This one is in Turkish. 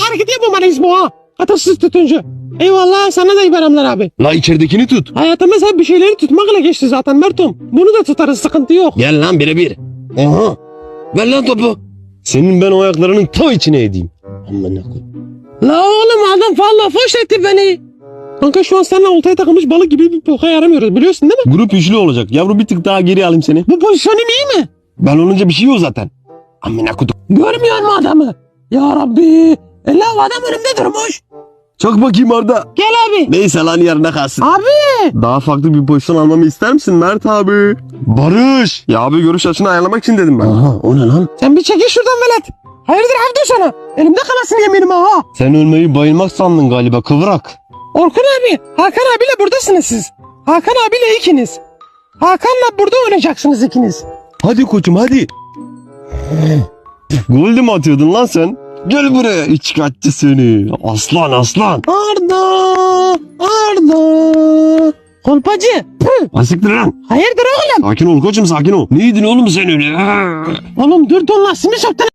hareket yapmamalıyız bu ha. Atasız tutunca. Eyvallah sana da İbrahimler abi. La içeridekini tut. Hayatımız hep bir şeyleri tutmakla geçti zaten Mertum. Bunu da tutarız sıkıntı yok. Gel lan birebir. Aha. Ver lan topu. Senin ben o ayaklarının ta içine edeyim. Amına koy. La oğlum adam valla foş etti beni. Kanka şu an seninle oltaya takılmış balık gibi bir boka yaramıyoruz biliyorsun değil mi? Grup üçlü olacak. Yavru bir tık daha geri alayım seni. Bu pozisyonun iyi mi? Ben olunca bir şey yok zaten. Amına kodum. Görmüyor mu adamı? Ya Rabbi. E la adam önümde durmuş. Çak bakayım Arda. Gel abi. Neyse lan yarına kalsın. Abi. Daha farklı bir pozisyon almamı ister misin Mert abi? Barış. Ya abi görüş açını ayarlamak için dedim ben. Aha o ne lan? Sen bir çekil şuradan velet. Hayırdır Abdü sana? Elimde kalasın yeminime ha. Sen ölmeyi bayılmak sandın galiba kıvrak. Orkun abi, Hakan abiyle buradasınız siz. Hakan abiyle ikiniz. Hakan'la burada oynayacaksınız ikiniz. Hadi koçum hadi. Gol de mi atıyordun lan sen? Gel buraya içkaççı seni. Aslan aslan. Arda, Arda. Kolpacı. Asiktir lan. Hayırdır oğlum? Sakin ol koçum sakin ol. Neydin oğlum sen öyle? Oğlum dur don lastiğimi söktün